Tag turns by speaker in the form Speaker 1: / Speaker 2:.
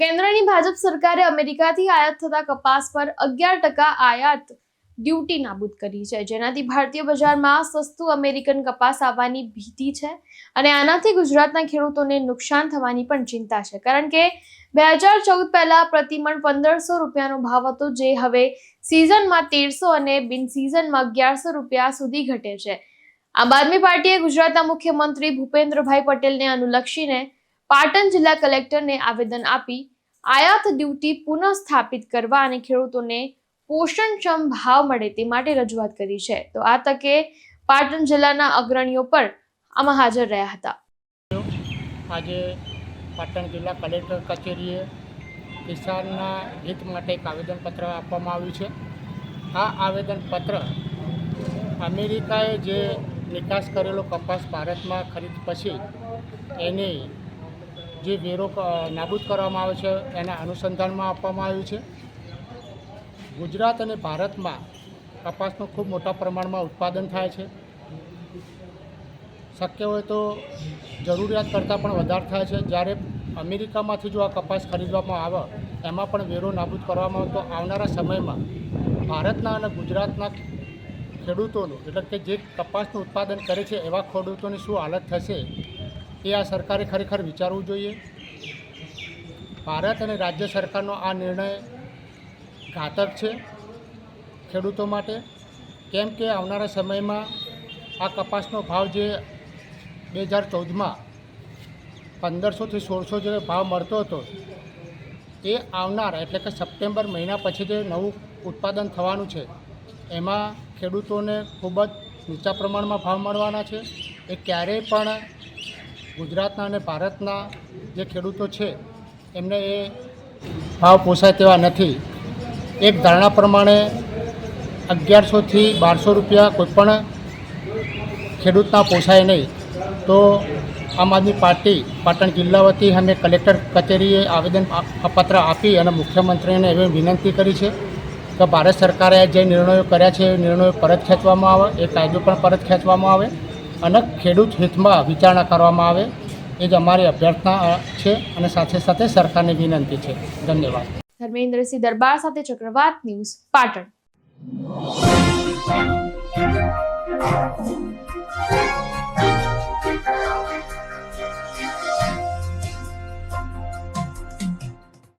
Speaker 1: કેન્દ્રની ભાજપ સરકારે અમેરિકાથી આયાત થતા કપાસ પર અગિયાર ટકા આયાત ડ્યુટી નાબૂદ કરી છે. જેનાથી ભારતીય બજારમાં સસ્તું અમેરિકન કપાસ આવવાની ભીતિ છે અને આનાથી ગુજરાતના ખેડૂતોને નુકસાન થવાની પણ ચિંતા છે. કારણ કે બે હજાર ચૌદ પહેલા પ્રતિમણ પંદરસો રૂપિયાનો ભાવ હતો, જે હવે સિઝનમાં તેરસો અને બિન સિઝનમાં અગિયારસો રૂપિયા સુધી ઘટે છે. આમ આદમી પાર્ટીએ ગુજરાતના મુખ્યમંત્રી ભૂપેન્દ્રભાઈ પટેલને અનુલક્ષીને પાટણ જિલ્લા કલેક્ટરને આવેદન આપી આયાત ડ્યુટી પુનઃસ્થાપિત કરવા અને ખેડૂતોને પોષણક્ષમ ભાવ મળે તે માટે રજૂઆત કરી છે. તો આ તકે પાટણ જિલ્લાના અગ્રણીઓ પણ આમાં હાજર રહ્યા હતા.
Speaker 2: આજે પાટણ જિલ્લા કલેક્ટર કચેરીએ કિસાનના હિત માટે એક આવેદનપત્ર આપવામાં આવ્યું છે. આ આવેદનપત્ર અમેરિકાએ જે નિકાસ કરેલો કપાસ ભારતમાં ખરીદ પછી એની જે વેરો નાબૂદ કરવામાં આવે છે, એના અનુસંધાનમાં આપવામાં આવ્યું છે. ગુજરાત અને ભારતમાં કપાસનું ખૂબ મોટા પ્રમાણમાં ઉત્પાદન થાય છે. શક્ય હોય તો જરૂરિયાત કરતાં પણ વધારે થાય છે. જ્યારે અમેરિકામાંથી જો આ કપાસ ખરીદવામાં આવે, એમાં પણ વેરો નાબૂદ કરવામાં આવે, તો આવનારા સમયમાં ભારતના અને ગુજરાતના ખેડૂતોનું, એટલે કે જે કપાસનું ઉત્પાદન કરે છે, એવા ખેડૂતોની શું હાલત થશે? એ આ સરકારે ખરેખર વિચારવું જોઈએ. ભારત અને રાજ્ય સરકારનો આ નિર્ણય ઘાતક છે ખેડૂતો માટે. કેમ કે આવનારા સમયમાં આ કપાસનો ભાવ જે બે હજાર ચૌદમાં પંદરસોથી સોળસો જે ભાવ મળતો હતો, એ આવનાર એટલે કે સપ્ટેમ્બર મહિના પછી જે નવું ઉત્પાદન થવાનું છે, એમાં ખેડૂતોને ખૂબ જ નીચા પ્રમાણમાં ભાવ મળવાના છે. એ ક્યારેય પણ ગુજરાતના અને ભારતના જે ખેડૂતો છે, એમને એ ભાવ પોસાય તેવા નથી. એક ધારણા પ્રમાણે અગિયારસોથી બારસો રૂપિયા કોઈપણ ખેડૂતના પોસાય નહીં. તો આમ આદમી પાર્ટી પાટણ જિલ્લા વતી અમે કલેક્ટર કચેરીએ આવેદન પત્ર આપી અને મુખ્યમંત્રીને એવી વિનંતી કરી છે કે ભારત સરકારે જે નિર્ણયો કર્યા છે, એ નિર્ણયો પરત ખેંચવામાં આવે, એ કાયદો પણ પરત ખેંચવામાં આવે. અને ખેડૂત હિતમાં વિચારણા કરવામાં આવે. એ જ અમારી અભ્યર્થના છે અને સાથે સાથે સરકારની વિનંતી છે. ધન્યવાદ.
Speaker 1: ધર્મેન્દ્રસિંહ દરબાર સાથે ચક્રવાત ન્યૂઝ પાટણ.